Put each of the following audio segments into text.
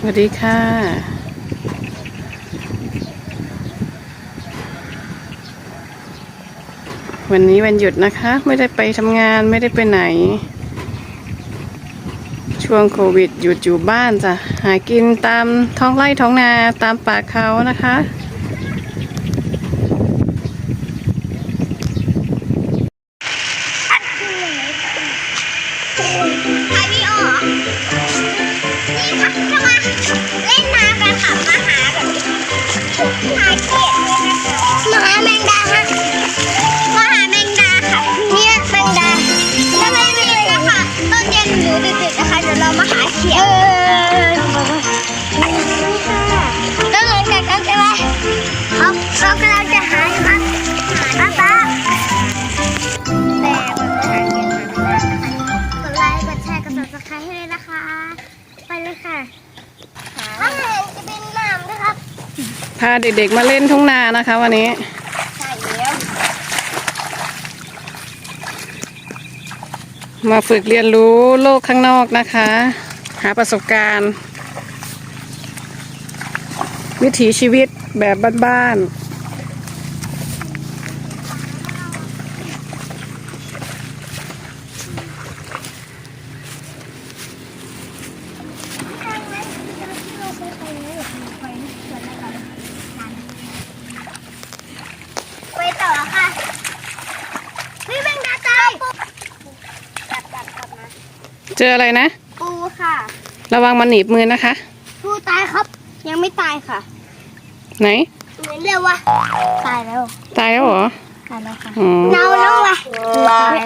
สวัสดีค่ะ วันนี้วันหยุดนะคะ ไม่ได้ไปทำงานไม่ได้ไปไหน ช่วงโควิดหยุดอยู่บ้านจ้ะ หากินตามท้องไร่ท้องนาตามป่าเขานะคะ ให้เลยนะคะ ไปเลยค่ะอาหารจะเป็นน้ำนะครับ พาเด็กๆมาเล่นทุ่งนานะคะ วันนี้ ใช่แล้วมาฝึกเรียนรู้โลกข้างนอกนะคะ หาประสบการณ์ วิถีชีวิตแบบบ้านๆ ไปต่อค่ะนี่แมงดาตายจับจับจับมาเจออะไรนะ ปูค่ะ ระวังมันหนีบมือนะคะ ปูตายครับ ยังไม่ตายค่ะไหน เหมือนเร็ววะตายแล้วตายแล้วเหรอตายแล้วค่ะอ๋อ เน่าแล้ววะตาย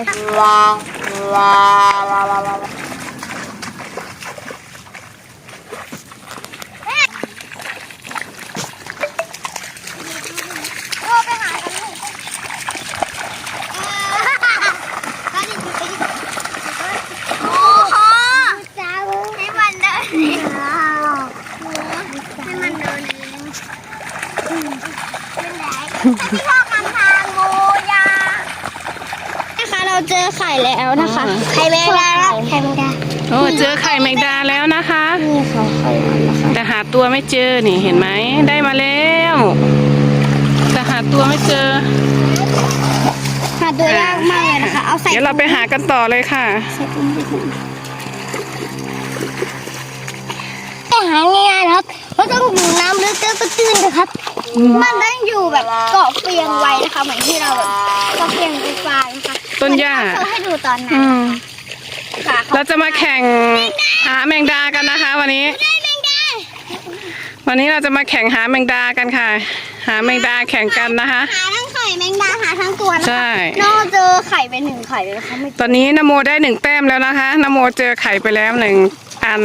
โอ้ไปหากันลูกเออไปดิไปดิโอ้โหจ้าให้มันเดินเองให้มันเดินเอง เป็นไหนพี่พ่อกำทางโมยานะคะเราเจอไข่แล้วนะคะ ไข่แมงดาไข่แมงดาโอ้เจอไข่แมงดาแล้วนะคะ นี่เขาไข่มันนะคะแต่หาตัวไม่เจอนี่เห็นไหมได้มาแล้วแต่หาตัวไม่เจอ หาตัวยากมากเลยนะคะ เอาใส่เดี๋ยวเราไปหากันต่อเลยค่ะแต่หาง่ายๆนะครับเราต้องอยู่น้ำลึกก็ตื้นนะครับ มันต้องอยู่แบบเกาะเฟียงไว้นะคะ เหมือนที่เราแบบเกาะเฟียงไฟฟ้านะคะต้นหญ้าเขาให้ดูตอนนั้อืนมค่ะเราจะมาแข่งหาแมงดากันนะคะ วันนี้ ได้แมงดาวันนี้เราจะมาแข่งหาแมงดากันค่ะ หาแมงดาแข่งกันนะคะ หาทั้งไข่แมงดาหาทั้งตัวนะคะใช่นอกเจอไข่ไปหนึ่งไข่เลยนะคะไม่ตอนนี้นโมได้หนึ่งแต้มแล้วนะคะนโมเจอไข่ไปแล้วหนึ่งอัน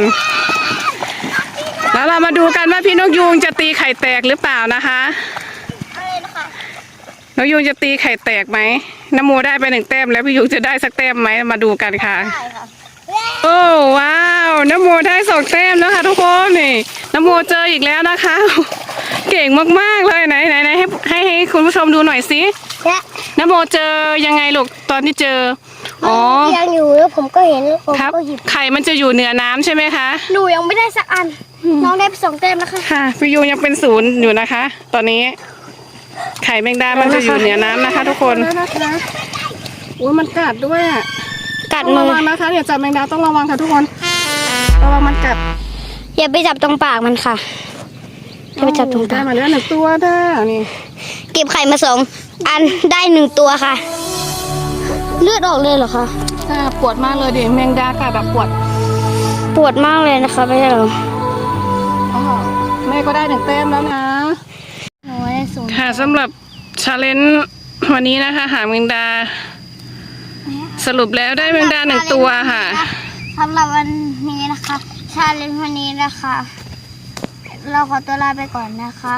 แล้วเรามาดูกันว่าพี่นกยูงจะตีไข่แตกหรือเปล่านะคะอะไรนะคะนกยูงจะตีไข่แตกไหมนโมได้ไปหนึ่งแต้มแล้วพี่ยูงจะได้สักแต้มไหมมาดูกันค่ะได้ค่ะโอ้ว้าวนโมได้สองแต้มแล้วค่ะทุกคนนี่นโมเจออีกแล้วนะคะ เก่งมากๆเลยไหนไหนไหนให้ให้ให้คุณผู้ชมดูหน่อยสิและนโมเจอยังไงลูกตอนที่เจอ อ๋อยังอยู่แล้วผมก็เห็นแล้วผมครับ ก็หยิบ ไข่มันจะอยู่เหนือน้ำใช่ไหมคะ หนูยังไม่ได้สักอัน น้องได้ไปสองเต็มนะคะค่ะพี่ยูยังเป็นศูนย์อยู่นะคะ ตอนนี้ ไข่แมงดา มันจะอยู่เหนือน้ำนะคะ ทุกคนโอ้ยมันกัดด้วยอะกัดต้องมืระอ วังนะคะเดี๋ยวจับแมงดาต้องระวังค่ะทุกคน ระวังมันกัดอย่าไปจับตรงปากมันค่ะ อย่าไปจับตรงได้ปาก มาแล้วหนึ่งตัวเด้อนี่ เก็บไข่มาสองอันได้หนึ่งตัวค่ะเลือดออกเลยเหรอคะอ่าปวดมากเลยดิแมงดากัดแบบปวดปวดมากเลยนะคะไม่ใช่เหรออ๋อแม่ก็ได้หนึ่งแต้มแล้วนะหนูได้สูงค่ะสำหรับชาเลนจ์วันนี้นะคะ หาแมงดา สรุปแล้วได้แมงดาหนึ่งตัวค่ะสำหรับวันนี้นะคะ ชาเลนจ์วันนี้นะคะ เราขอตัวลาไปก่อนนะคะ